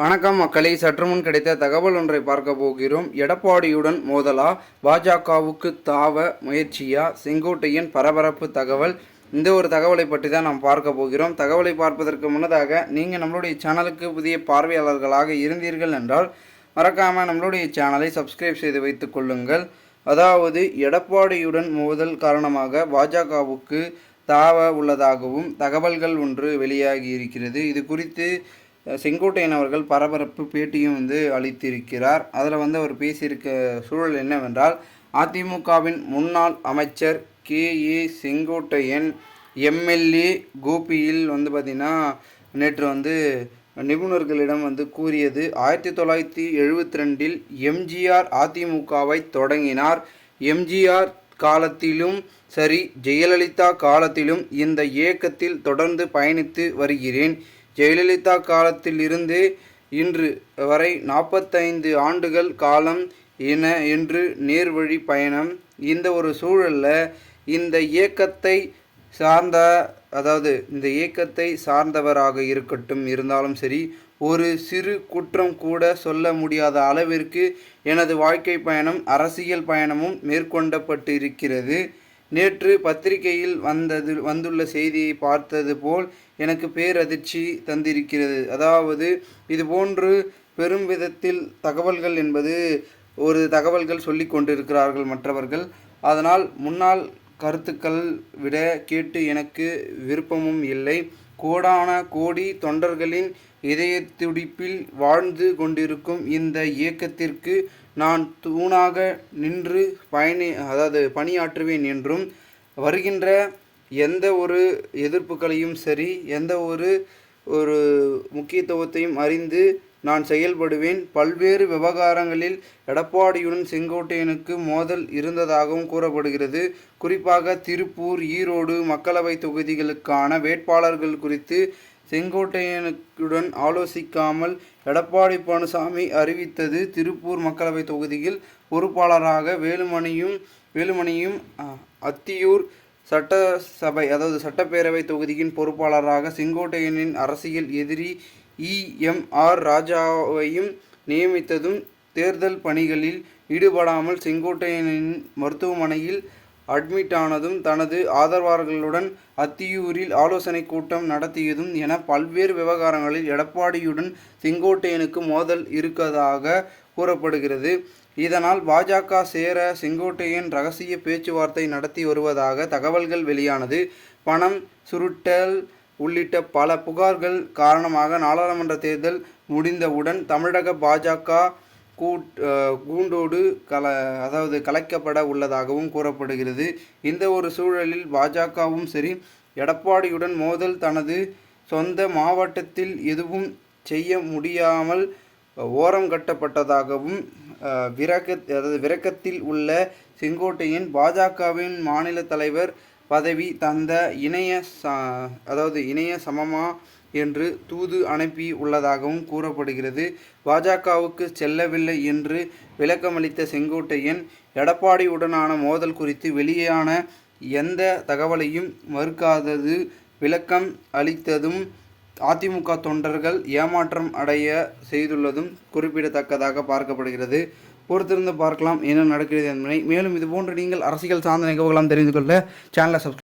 வணக்கம் மக்களை சற்றுமுன் கிடைத்த தகவல் ஒன்றை பார்க்க போகிறோம். எடப்பாடியுடன் மோதலா? பாஜகவுக்கு தாவ முயற்சியா? செங்கோட்டையின் பரபரப்பு தகவல்? இந்த ஒரு தகவலை பற்றி தான் நாம் பார்க்க போகிறோம். தகவலை பார்ப்பதற்கு முன்னதாக நீங்கள் நம்மளுடைய சேனலுக்கு புதிய பார்வையாளர்களாக இருந்தீர்கள் என்றால் மறக்காமல் நம்மளுடைய சேனலை சப்ஸ்கிரைப் செய்து வைத்துக் கொள்ளுங்கள். அதாவது எடப்பாடியுடன் மோதல் காரணமாக பாஜகவுக்கு தாவ உள்ளதாகவும் தகவல்கள் ஒன்று வெளியாகி இருக்கிறது. இது குறித்து செங்கோட்டையன் அவர்கள் பரபரப்பு பேட்டியும் வந்து அளித்திருக்கிறார். அதில் வந்து அவர் பேசியிருக்க சூழல் என்னவென்றால் அதிமுகவின் முன்னாள் அமைச்சர் கே. ஏ. செங்கோட்டையன் எம்எல்ஏ கோபியில் வந்து பார்த்திங்கன்னா நேற்று வந்து நிபுணர்களிடம் வந்து கூறியது ஆயிரத்தி தொள்ளாயிரத்தி எழுபத்தி ரெண்டில் எம்ஜிஆர் அதிமுகவை தொடங்கினார். எம்ஜிஆர் காலத்திலும் சரி ஜெயலலிதா காலத்திலும் இந்த இயக்கத்தில் தொடர்ந்து பயணித்து வருகிறேன். ஜெயலலிதா காலத்தில் இருந்து இன்று வரை நாற்பத்தைந்து ஆண்டுகள் காலம் என என்று நேர்வழி பயணம். இந்த ஒரு சூழலில் இந்த இயக்கத்தை சார்ந்த அதாவது இந்த இயக்கத்தை சார்ந்தவராக இருக்கட்டும் இருந்தாலும் சரி ஒரு சிறு குற்றம் கூட சொல்ல முடியாத அளவிற்கு எனது வாழ்க்கை பயணம் அரசியல் பயணமும் மேற்கொண்டப்பட்டு இருக்கிறது நேற்று பத்திரிகையில் வந்தது வந்துள்ள செய்தியை பார்த்தது போல் எனக்கு பேரதிர்ச்சி தந்திருக்கிறது. அதாவது இது போன்று பெரும் விதத்தில் தகவல்கள் என்பது ஒரு தகவல்கள் சொல்லி கொண்டிருக்கிறார்கள் மற்றவர்கள். அதனால் முன்னாள் கருத்துக்கள் விட கேட்டு எனக்கு விருப்பமும் இல்லை. கோடான கோடி தொண்டர்களின் இதய துடிப்பில் வாழ்ந்து கொண்டிருக்கும் இந்த இயக்கத்திற்கு நான் தூணாக நின்று பயணி அதாவது பணியாற்றுவேன் என்றும் வருகின்ற எந்த ஒரு எதிர்ப்புகளையும் சரி எந்த ஒரு ஒரு முக்கியத்துவத்தையும் அறிந்து நான் செயல்படுவேன். பல்வேறு விவகாரங்களில் எடப்பாடியுடன் செங்கோட்டையனுக்கு மோதல் இருந்ததாகவும் கூறப்படுகிறது. குறிப்பாக திருப்பூர் ஈரோடு மக்களவை தொகுதிகளுக்கான வேட்பாளர்கள் குறித்து செங்கோட்டையனுடன் ஆலோசிக்காமல் எடப்பாடி பழனிசாமி அறிவித்தது திருப்பூர் மக்களவைத் தொகுதியில் பொறுப்பாளராக வேலுமணியும் வேலுமணியும் அத்தியூர் சட்டசபை அதாவது சட்டப்பேரவை தொகுதியின் பொறுப்பாளராக செங்கோட்டையனின் அரசியல் எதிரி இஎம்ஆர் ராஜாவையும் நியமித்ததும் தேர்தல் பணிகளில் ஈடுபடாமல் செங்கோட்டையனின் மருத்துவமனையில் அட்மிட் ஆனதும் தனது ஆதரவாளர்களுடன் அத்தியூரில் ஆலோசனை கூட்டம் நடத்தியதும் என பல்வேறு விவகாரங்களில் எடப்பாடியுடன் செங்கோட்டையனுக்கு மோதல் இருக்கதாக கூறப்படுகிறது. இதனால் பாஜக சேர செங்கோட்டையன் ரகசிய பேச்சுவார்த்தை நடத்தி வருவதாக தகவல்கள் வெளியானது. பணம் சுருட்டல் உள்ளிட்ட பல புகார்கள் காரணமாக நாடாளுமன்ற தேர்தல் முடிந்தவுடன் தமிழக பாஜக கூட் கூண்டோடு கல அதாவது கலைக்கப்பட உள்ளதாகவும் கூறப்படுகிறது. இந்த ஒரு சூழலில் பாஜகவும் சரி எடப்பாடியுடன் மோதல் தனது சொந்த மாவட்டத்தில் எதுவும் செய்ய முடியாமல் ஓரம் கட்டப்பட்டதாகவும் அஹ், விரக அதாவது விரக்கத்தில் உள்ள செங்கோட்டையன் பாஜகவின் மாநில தலைவர் பதவி தந்த இணைய ச அதாவது இணைய சமமா என்று தூது அனுப்பி உள்ளதாகவும் கூறப்படுகிறது. பாஜகவுக்கு செல்லவில்லை என்று விளக்கமளித்த செங்கோட்டையன் எடப்பாடியுடனான மோதல் குறித்து வெளியான எந்த தகவலையும் மறுக்காதது விளக்கம் அளித்ததும் அதிமுக தொண்டர்கள் ஏமாற்றம் அடைய செய்துள்ளதும் குறிப்பிடத்தக்கதாக பார்க்கப்படுகிறது. பொறுத்திருந்து பார்க்கலாம் என்ன நடக்கிறது என்பதை. மேலும் இதுபோன்று நீங்கள் அரசியல் சார்ந்த நிகழ்வுகளாம் தெரிந்து கொள்ள சேனலை சப்ஸ்கிரைப்